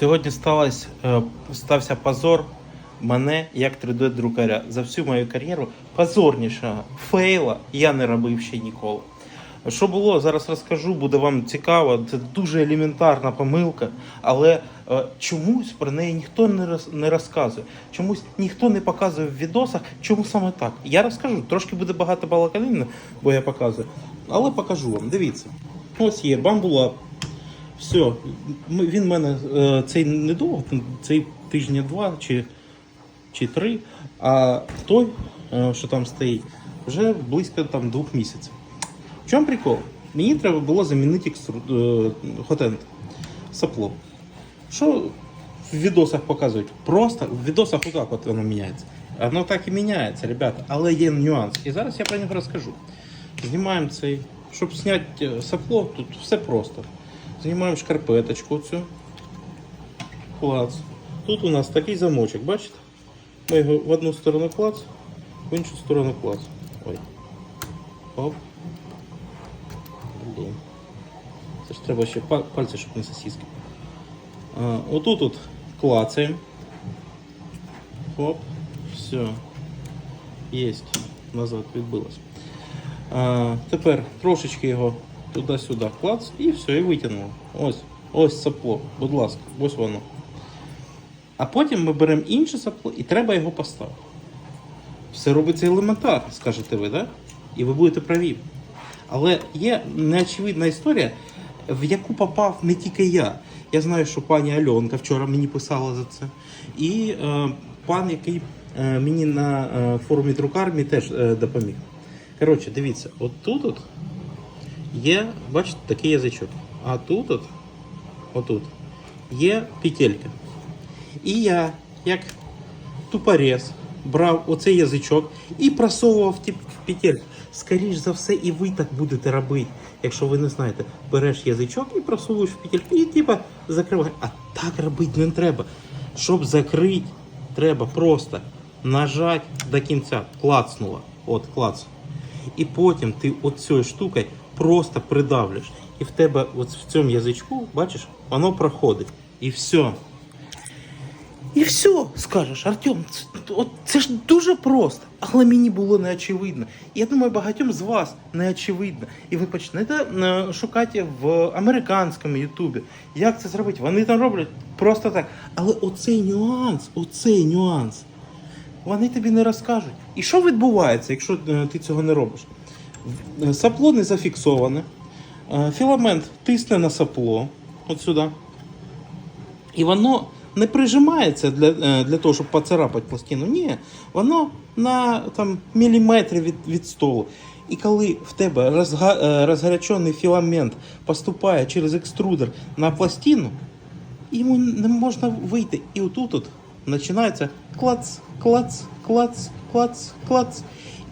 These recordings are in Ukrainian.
Сьогодні сталося, е, стався позор мене як 3D-друкаря. За всю мою кар'єру позорнішого фейла я не робив ще ніколи. Що було, зараз розкажу, буде вам цікаво. Це дуже елементарна помилка, але е, чомусь про неї ніхто не, роз, не розказує. Чомусь ніхто не показує в відосах, чому саме так. Я розкажу, трошки буде багато балаканини, бо я показую, але покажу вам. Дивіться. Ось є бамбула. Все, він мене е, цей недовго, цей тижня два чи, чи три, а той, е, що там стоїть, вже близько там двох місяців. В чому прикол? Мені треба було замінити е, хотент сапло. Що в відосах показують? Просто в відосах отак от воно міняється. Воно так і міняється, ребята, але є нюанс. І зараз я про нього розкажу. Знімаємо цей, щоб зняти сапло, тут все просто. Знімаємо шкарпеточку цю. Клац. Тут у нас такий замочок, бачите? Ми його в одну сторону клац, в іншу сторону клац. Ой. Оп. Блін. Це ж треба ще па- пальці, щоб не сосиски. А, отут от клацаємо. Хоп. Все. Єсть. Назад відбилось. А, тепер трошечки його туди-сюди клац і все, і витягнуло. Ось. Ось сапло. Будь ласка, ось воно. А потім ми беремо інше сапло і треба його поставити. Все робиться елементарно, скажете ви, так? І ви будете праві. Але є неочевидна історія, в яку попав не тільки я. Я знаю, що пані Альонка вчора мені писала за це. І е, пан, який е, мені на е, форумі друкармі теж е, допоміг. Коротше, дивіться, от тут от є, бачите, такий язичок. А тут от, отут, є петелька. І я, як тупорез, брав оцей язичок і просовував в петельку. Скоріш за все, і ви так будете робити, якщо ви не знаєте. Береш язичок і просовуєш в петельку, і типа закриваєш. А так робити не треба. Щоб закрити, треба просто нажати до кінця. Клацнуло. От, клац. І потім ти оцією штукою просто придавлюєш. І в тебе от в цьому язичку, бачиш, воно проходить. І все. І все, скажеш, Артем, це, от, це ж дуже просто, але мені було неочевидно. Я думаю, багатьом з вас неочевидно. І ви почнете е, шукати в американському Ютубі, як це зробити. Вони там роблять просто так. Але оцей нюанс, оцей нюанс, вони тобі не розкажуть. І що відбувається, якщо е, ти цього не робиш? Сапло не зафіксоване, філамент тисне на сапло, от сюди. І воно не прижимається для, е, для того, щоб поцарапати пластину. Ні, воно на там, міліметри від, від столу. І коли в тебе розга, е, розгарячений філамент поступає через екструдер на пластину, йому не можна вийти. І отут от починається клац, клац, клац, клац, клац.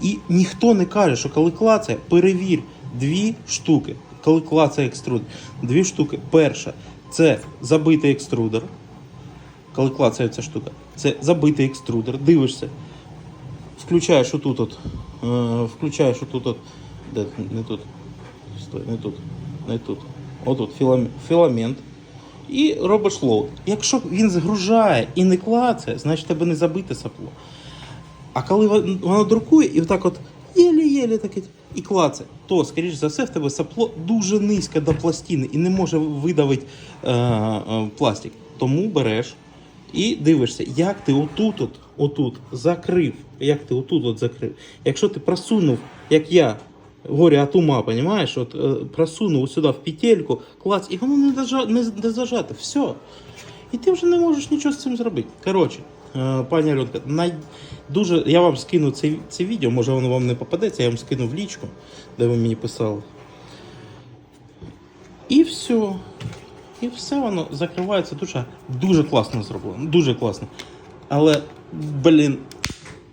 І ніхто не каже, що коли клацає, перевір дві штуки. Коли клацає екструдер, дві штуки. Перша це забитий екструдер. Коли клацає ця штука, це забитий екструдер. Дивишся, включаєш отут от, е, включаєш отут от, де, не тут, стой, не тут, не тут. Отут філамент. І робиш лоуд. Якщо він згружає і не клацає, значить тебе не забите сапло. А коли вон- воно друкує і так от єлі-єлі таке і клацає, то, скоріш за все, в тебе сапло дуже низько до пластини і не може видавити е, е, пластик. Тому береш і дивишся, як ти отут, от, отут закрив, як ти отут от закрив. Якщо ти просунув, як я, горя от ума, понимаєш, от е, просунув сюди в петельку, клац, і воно не, дожа, не, не зажато, все. І ти вже не можеш нічого з цим зробити. Коротше, пані Альонка, най... дуже... я вам скину це, це відео, може воно вам не попадеться, я вам скину в лічку, де ви мені писали. І все. І все воно закривається дуже, дуже класно зроблено. Дуже класно. Але, блін,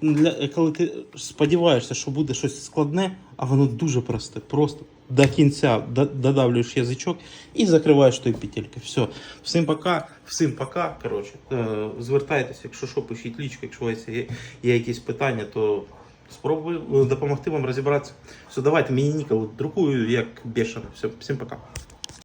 для, коли ти сподіваєшся, що буде щось складне, а воно дуже просте. Просто до кінця до- додавлюєш язичок і закриваєш тою петелькою. Все. Всім пока, всім пока. Коротше, е, звертайтеся, якщо що, пишіть лічку, якщо у є, є якісь питання, то спробую е, допомогти вам розібратися. Все, давайте, мені ніколи друкую як бешено. Все, всім пока.